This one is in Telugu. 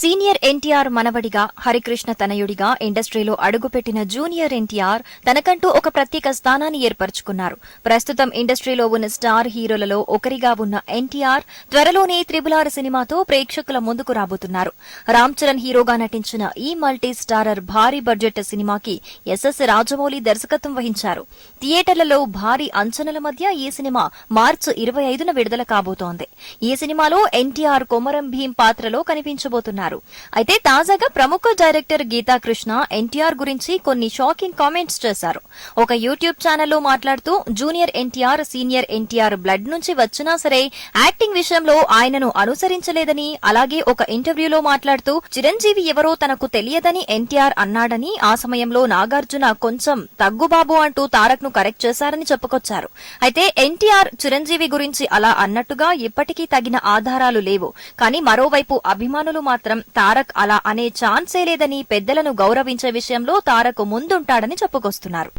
సీనియర్ ఎన్టీఆర్ మనవడిగా హరికృష్ణ తనయుడిగా ఇండస్ట్రీలో అడుగుపెట్టిన జూనియర్ ఎన్టీఆర్ తనకంటూ ఒక ప్రత్యేక స్థానాన్ని ఏర్పరచుకున్నారు. ప్రస్తుతం ఇండస్ట్రీలో ఉన్న స్టార్ హీరోలలో ఒకరిగా ఉన్న ఎన్టీఆర్ త్వరలోనే త్రిబులార్ సినిమాతో ప్రేక్షకుల ముందుకు రాబోతున్నారు. రామ్ చరణ్ హీరోగా నటించిన ఈ మల్టీ స్టారర్ భారీ బడ్జెట్ సినిమాకి ఎస్ఎస్ రాజమౌళి దర్శకత్వం వహించారు. థియేటర్లలో భారీ అంచనల మధ్య ఈ సినిమా మార్చి ఇరవై ఐదున విడుదల కాబోతోంది. ఈ సినిమాలో ఎన్టీఆర్ కొమరం భీం పాత్రలో కనిపించబోతున్నారు. అయితే తాజాగా ప్రముఖ డైరెక్టర్ గీతా కృష్ణ ఎన్టీఆర్ గురించి కొన్ని షాకింగ్ కామెంట్స్ చేశారు. ఒక యూట్యూబ్ ఛానల్లో మాట్లాడుతూ junior NTR senior NTR blood నుంచి వచ్చినా సరే యాక్టింగ్ విషయంలో ఆయనను అనుసరించలేదని అలాగే ఒక ఇంటర్వ్యూలో మాట్లాడుతూ చిరంజీవి ఎవరో తనకు తెలియదని ఎన్టీఆర్ అన్నాడని ఆ సమయంలో నాగార్జున కొంచెం తగ్గుబాబు అంటూ తారక్ను కరెక్ట్ చేశారని చెప్పుకొచ్చారు. అయితే ఎన్టీఆర్ చిరంజీవి గురించి అలా అన్నట్టుగా ఇప్పటికీ తగిన ఆధారాలు లేవు. కానీ మరోవైపు అభిమానులు మాత్రం తారక్ అలా అనే ఛాన్సే లేదని పెద్దలను గౌరవించే విషయంలో తారక్ ముందుంటాడని చెప్పుకొస్తున్నారు.